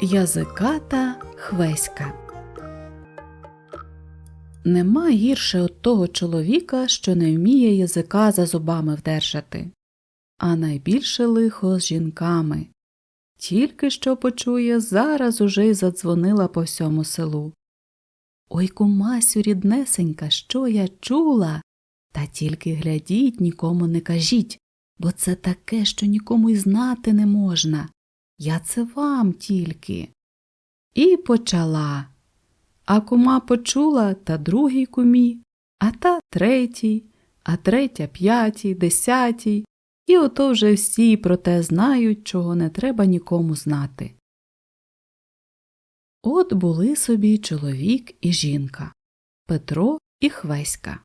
Язиката Хвеська Нема гірше от того чоловіка, що не вміє язика за зубами вдержати, а найбільше лихо з жінками. Тільки що почує, зараз уже й задзвонила по всьому селу. Ой, кумасю, ріднесенька, що я чула? Та тільки глядіть, нікому не кажіть, бо це таке, що нікому й знати не можна. Я це вам тільки. І почала. А кума почула та другій кумі, а та третій, а третя п'ятій, десятій, і ото вже всі про те знають, чого не треба нікому знати. От були собі чоловік і жінка Петро і Хвеська.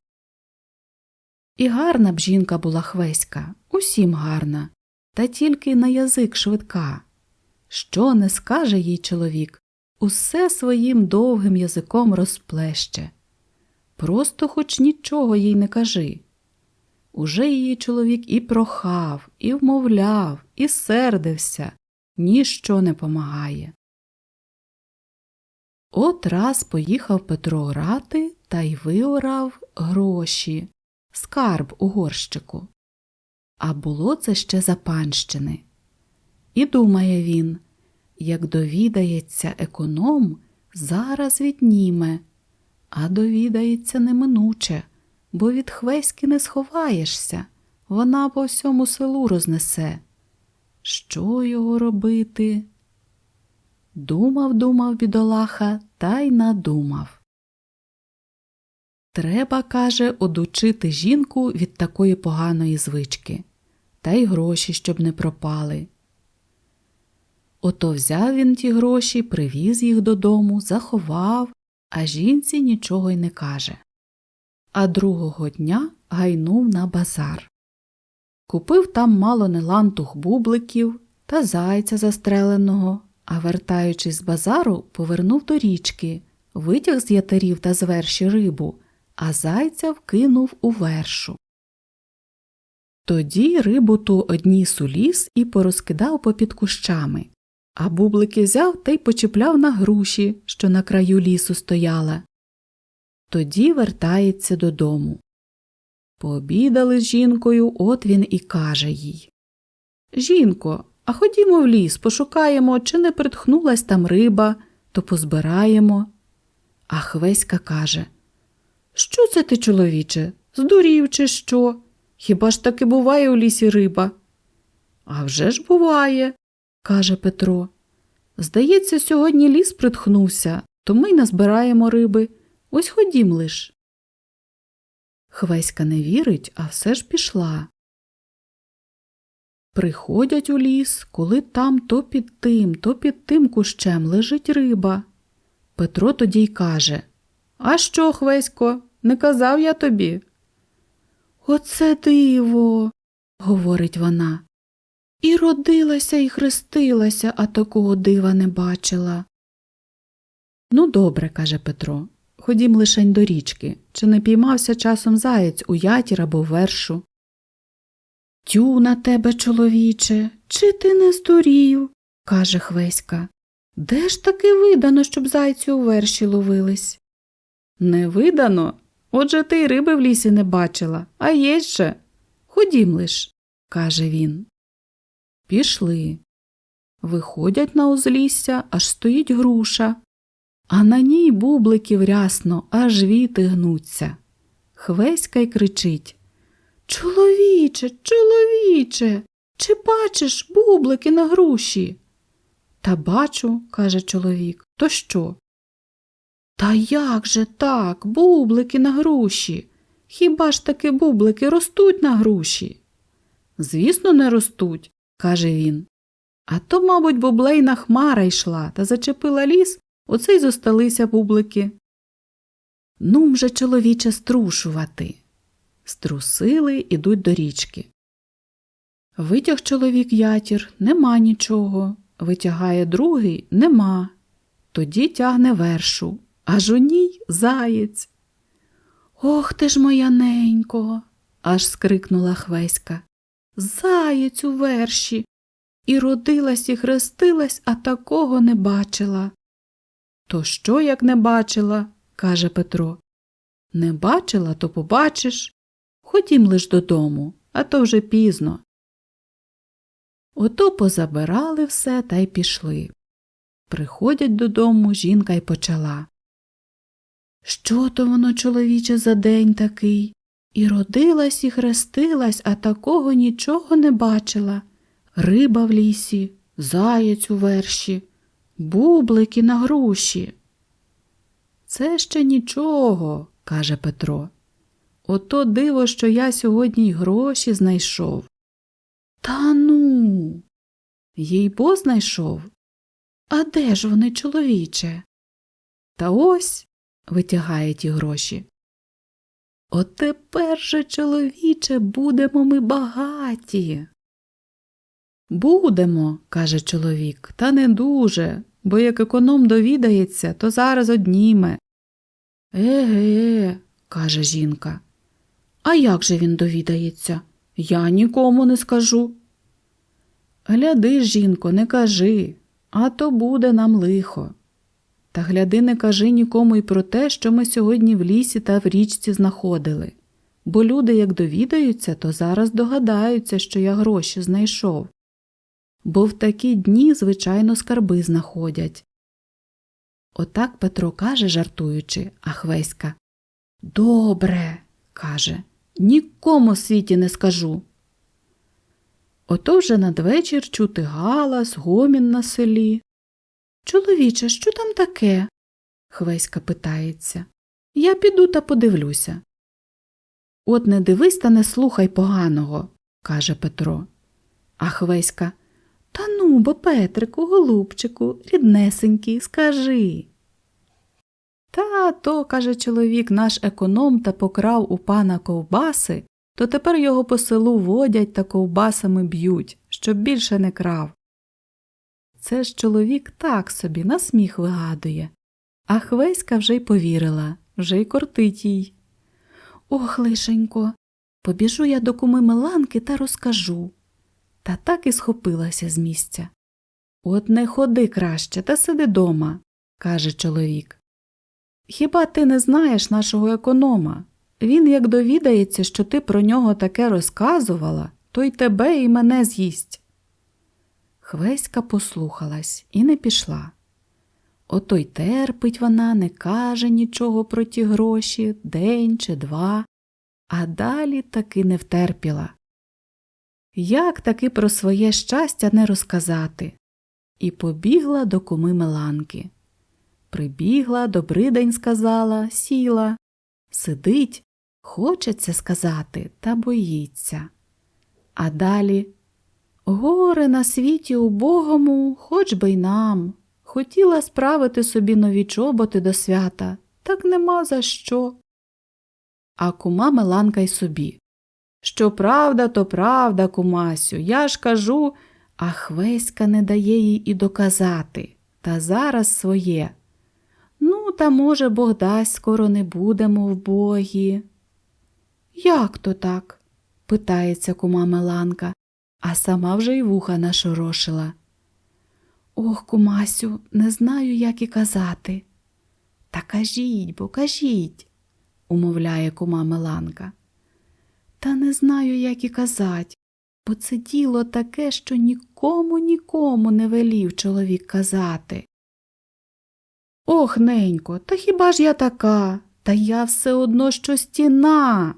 І гарна б жінка була Хвеська, усім гарна, та тільки на язик швидка. Що не скаже їй чоловік, усе своїм довгим язиком розплеще. Просто хоч нічого їй не кажи. Уже її чоловік і прохав, і вмовляв, і сердився, ніщо не помагає. От раз поїхав Петро орати та й виорав гроші, скарб у горщику. А було це ще за панщини. І думає він, як довідається економ, зараз відніме, а довідається неминуче, бо від хвеськи не сховаєшся, вона по всьому селу рознесе. Що його робити? Думав, думав бідолаха, та й надумав. Треба, каже, одучити жінку від такої поганої звички, та й гроші, щоб не пропали. Ото взяв він ті гроші, привіз їх додому, заховав, а жінці нічого й не каже. А другого дня гайнув на базар. Купив там мало не лантух бубликів та зайця застреленого, а вертаючись з базару, повернув до річки, витяг з ятарів та з верші рибу, а зайця вкинув у вершу. Тоді рибу ту у ліс і порозкидав попід кущами, а бублики взяв та й почіпляв на груші, що на краю лісу стояла. Тоді вертається додому. Пообідали з жінкою, от він і каже їй Жінко, а ходімо в ліс, пошукаємо, чи не притхнулась там риба, то позбираємо. А Хвеська каже Що це ти, чоловіче? Здурів, чи що? Хіба ж таки буває у лісі риба? «А вже ж буває, каже Петро. Здається, сьогодні ліс притхнувся, то ми й назбираємо риби. Ось ходім лиш. Хвеська не вірить, а все ж пішла. Приходять у ліс, коли там то під тим, то під тим кущем лежить риба. Петро тоді й каже А що, Хвесько, не казав я тобі? Оце диво, говорить вона. І родилася, і хрестилася, а такого дива не бачила. Ну, добре, каже Петро. Ходім лишень до річки, чи не піймався часом заєць у ятір або вершу. Тю на тебе, чоловіче, чи ти не здурів? каже Хвеська. Де ж таки видано, щоб зайці у верші ловились? Не видано. Отже ти й риби в лісі не бачила, а є ще. Ходім лиш, каже він. Пішли. Виходять на узлісся, аж стоїть груша, а на ній бубликів рясно, аж віти гнуться. Хвеська й кричить Чоловіче, чоловіче, чи бачиш бублики на груші? Та бачу, каже чоловік, то що? Та як же так, бублики на груші? Хіба ж таки бублики ростуть на груші? Звісно, не ростуть, каже він. А то, мабуть, бублейна хмара йшла та зачепила ліс, оце й зосталися бублики. Нум же, чоловіче, струшувати. Струсили, ідуть до річки. Витяг чоловік ятір, нема нічого. Витягає другий нема. Тоді тягне вершу, аж у заєць. Ох ти ж моя ненько, аж скрикнула Хвеська. Заєць у верші. і родилась, і хрестилась, а такого не бачила. То що, як не бачила? каже Петро. Не бачила, то побачиш. Ходім лиш додому, а то вже пізно. Ото позабирали все та й пішли. Приходять додому жінка й почала. Що то воно, чоловіче, за день такий? І родилась, і хрестилась, а такого нічого не бачила. Риба в лісі, заєць у верші, бублики на груші. Це ще нічого, каже Петро. Ото диво, що я сьогодні й гроші знайшов. Та ну. Їй бо знайшов. А де ж вони, чоловіче? Та ось витягає ті гроші. От тепер же, чоловіче, будемо ми багаті. Будемо, каже чоловік, та не дуже, бо як економ довідається, то зараз одніме. Еге, каже жінка. А як же він довідається? Я нікому не скажу. Гляди, жінко, не кажи, а то буде нам лихо. Та гляди, не кажи нікому й про те, що ми сьогодні в лісі та в річці знаходили, бо люди, як довідаються, то зараз догадаються, що я гроші знайшов. Бо в такі дні, звичайно, скарби знаходять. Отак Петро каже, жартуючи, а Хвеська Добре, каже, нікому світі не скажу. Ото вже надвечір чути галас, гомін на селі. Чоловіче, що там таке? Хвеська питається. Я піду та подивлюся. От не дивись та не слухай поганого, каже Петро. А Хвеська Та ну, бо Петрику, голубчику, ріднесенький, скажи. Та то, каже чоловік, наш економ та покрав у пана ковбаси, то тепер його по селу водять та ковбасами б'ють, щоб більше не крав. Це ж чоловік так собі на сміх вигадує. А Хвеська вже й повірила, вже й кортить їй. Ох, лишенько, побіжу я до куми Меланки та розкажу. Та так і схопилася з місця. От не ходи краще та сиди дома, каже чоловік. Хіба ти не знаєш нашого економа? Він, як довідається, що ти про нього таке розказувала, то й тебе і мене з'їсть. Хвеська послухалась і не пішла. Ото й терпить вона, не каже нічого про ті гроші день чи два, а далі таки не втерпіла. Як таки про своє щастя не розказати? І побігла до куми Меланки. Прибігла, добрий день сказала, сіла, сидить, хочеться сказати, та боїться. А далі горе на світі убогому, хоч би й нам. Хотіла справити собі нові чоботи до свята, так нема за що. А кума Меланка й собі. Що правда, то правда, кумасю, я ж кажу, а Хвеська не дає їй і доказати, та зараз своє. Ну, та, може, Бог дасть, скоро не будемо в богі. Як то так? питається кума Меланка, а сама вже й вуха нашорошила. Ох, кумасю, не знаю, як і казати. Та кажіть, бо кажіть, умовляє кума Меланка. Та не знаю, як і казать, бо це діло таке, що нікому нікому не велів чоловік казати. Ох, ненько, та хіба ж я така? Та я все одно що стіна,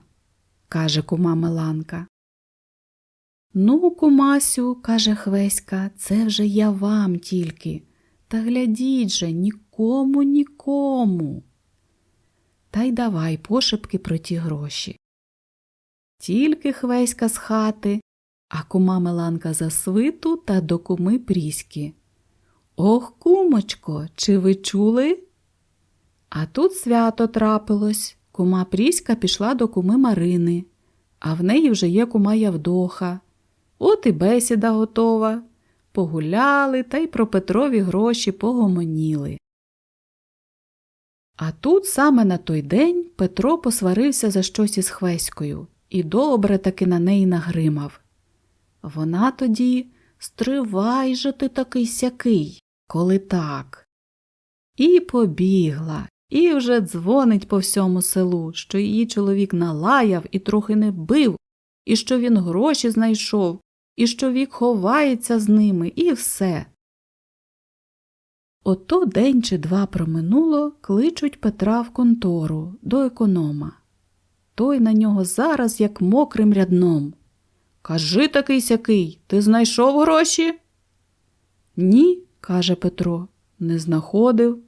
каже кума Меланка. Ну, кумасю, каже Хвеська, це вже я вам тільки. Та глядіть же, нікому, нікому. Та й давай пошепки про ті гроші. Тільки Хвеська з хати, а кума Меланка за свиту та до куми Пріськи. Ох, кумочко, чи ви чули? А тут свято трапилось. Кума Пріська пішла до куми Марини, а в неї вже є кума Явдоха. От і бесіда готова. Погуляли та й про Петрові гроші погомоніли. А тут саме на той день Петро посварився за щось із Хвеською і добре таки на неї нагримав. Вона тоді Стривай же ти такий сякий, коли так. І побігла, і вже дзвонить по всьому селу, що її чоловік налаяв і трохи не бив, і що він гроші знайшов, і що вік ховається з ними, і все. Ото день чи два проминуло, кличуть Петра в контору до економа. Той на нього зараз як мокрим рядном. Кажи такий сякий, ти знайшов гроші? Ні, каже Петро, не знаходив.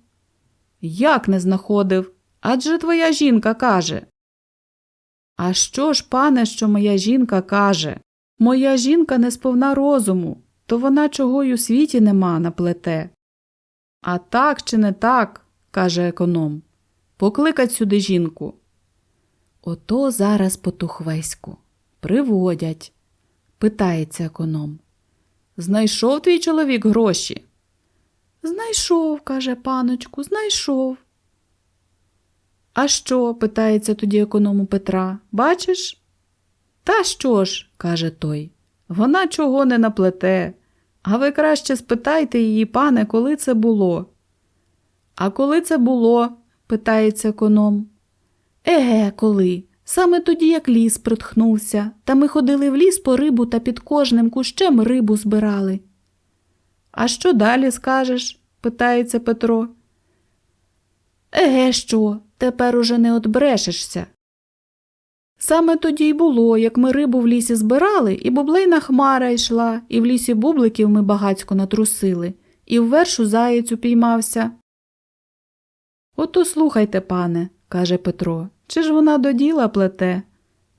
Як не знаходив? Адже твоя жінка каже. А що ж, пане, що моя жінка каже? Моя жінка не сповна розуму, то вона чого й у світі нема наплете. А так чи не так, каже економ. Покликать сюди жінку. Ото зараз потухвеську. Приводять. Питається економ. Знайшов твій чоловік гроші? Знайшов, каже паночку, знайшов. А що? питається тоді економу Петра. Бачиш? Та що ж, каже той, вона чого не наплете. А ви краще спитайте її, пане, коли це було. А коли це було? питається економ. Еге, коли? Саме тоді, як ліс притхнувся, та ми ходили в ліс по рибу та під кожним кущем рибу збирали. А що далі скажеш? питається Петро. Еге, що, тепер уже не отбрешешся. Саме тоді й було, як ми рибу в лісі збирали, і бублейна хмара йшла, і в лісі бубликів ми багацько натрусили, і в вершу заєць упіймався. Ото слухайте, пане, каже Петро, чи ж вона до діла плете?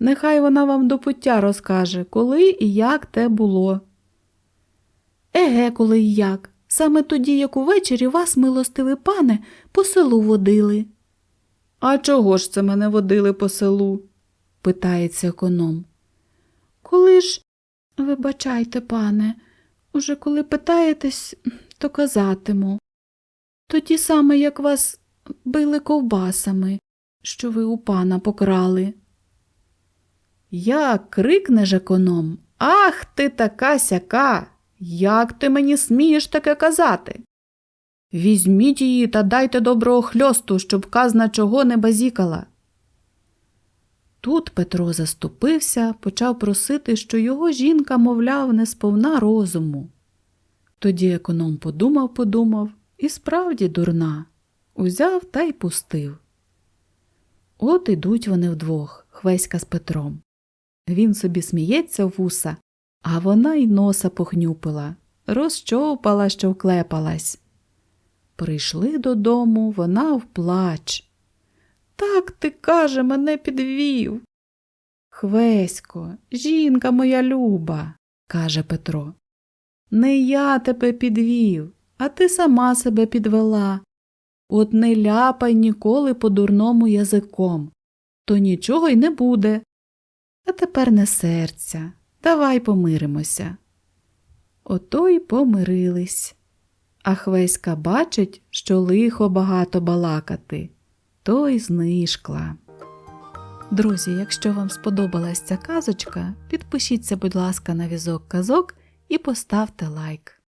Нехай вона вам до пуття розкаже, коли і як те було. Еге, коли і як. Саме тоді, як увечері вас, милостивий пане, по селу водили. А чого ж це мене водили по селу? Питається економ. Коли ж, вибачайте, пане, уже коли питаєтесь, то казатиму. Тоді саме, як вас били ковбасами, що ви у пана покрали. Як крикнеш економ. Ах ти така сяка! Як ти мені смієш таке казати? Візьміть її та дайте доброго хльосту, щоб казна чого не базікала. Тут Петро заступився, почав просити, що його жінка, мовляв, не сповна розуму. Тоді економ подумав, подумав і справді дурна. Узяв та й пустив. От ідуть вони вдвох, Хвеська з Петром. Він собі сміється в вуса, а вона й носа похнюпила, розчовпала, що вклепалась. Прийшли додому, вона вплач. Так ти, каже, мене підвів. Хвесько, жінка моя люба, каже Петро. Не я тебе підвів, а ти сама себе підвела. От не ляпай ніколи по дурному язиком, то нічого й не буде. А тепер не серця, давай помиримося. Ото й помирились. А Хвеська бачить, що лихо багато балакати, то й знишкла. Друзі, якщо вам сподобалась ця казочка, підпишіться, будь ласка, на візок казок і поставте лайк.